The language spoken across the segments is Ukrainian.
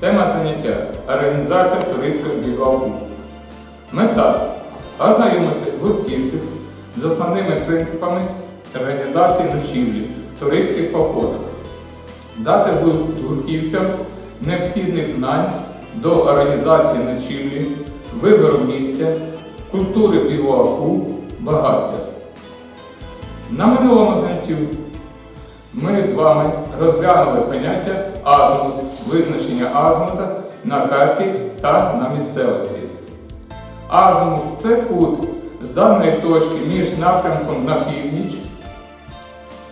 Тема заняття організація туристського бігалку. Мета ознайомити гуртківців з основними принципами організації ночівлі туристських походах, дати гуртківцям необхідних знань до організації ночівлі, вибору місця, культури біваку, багаття. На минулому занятті ми з вами розглянули поняття азимут, визначення азимута на карті та на місцевості. Азимут це кут з даної точки між напрямком на північ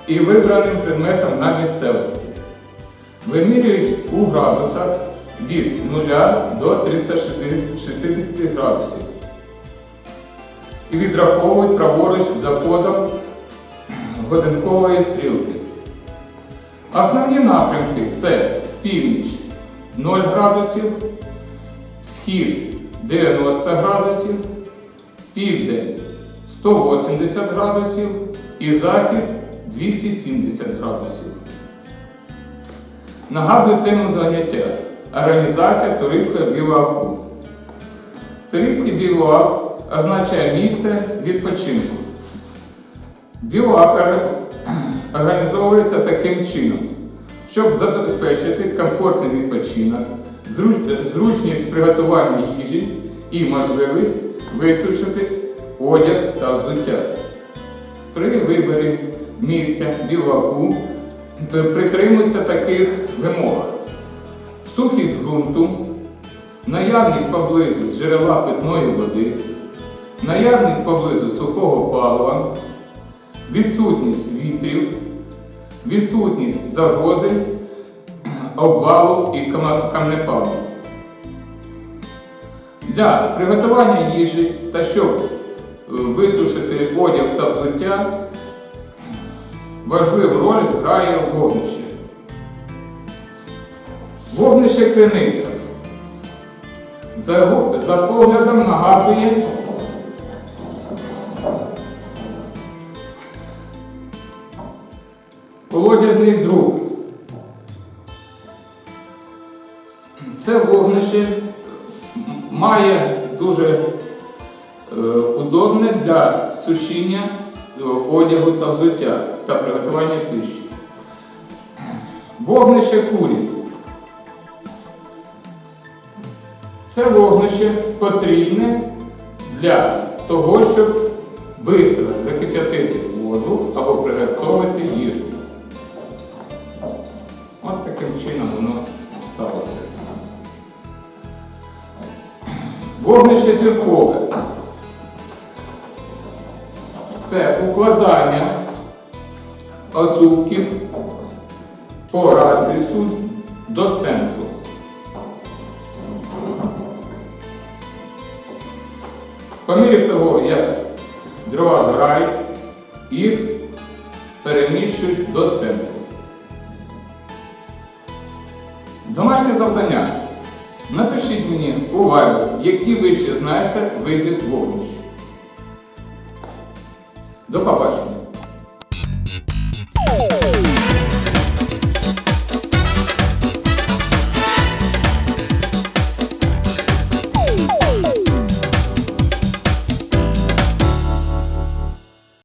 і вибраним предметом на місцевості. Вимірюють у градусах від 0 до 360 градусів і відраховують праворуч за ходом годинкової стрілки. Основні напрямки це північ 0 градусів, схід 90 градусів, південь 180 градусів і захід 270 градусів. Нагадую тему заняття Організація туристського біваку. Туристський бівак означає місце відпочинку. Бівак організовується таким чином, щоб забезпечити комфортний відпочинок, зручність приготування їжі і можливість висушити одяг та взуття. При виборі місця біваку притримуються таких вимог: сухість ґрунту, наявність поблизу джерела питної води, наявність поблизу сухого палива, відсутність вітрів, відсутність загрози, обвалу і камнепаду. Для приготування їжі та щоб е, висушити одяг та взуття важливу роль грає вогнище. Вогнище криниця. За, за поглядом нагадує колодязний зруб. Це вогнище має дуже е, удобне для сушіння е, одягу та взуття та приготування пищі. Вогнище курі. Це вогнище потрібне для того, щоб швидко закип'ятити воду або приготувати їжу. Чином воно сталося. Вогнище церкове. Це укладання оцупків по радіусу до центру. По мірі того, як дрова згорають, їх переміщують до центру. Домашнє завдання. Напишіть мені у які ви ще знаєте види вогнищ. До побачення!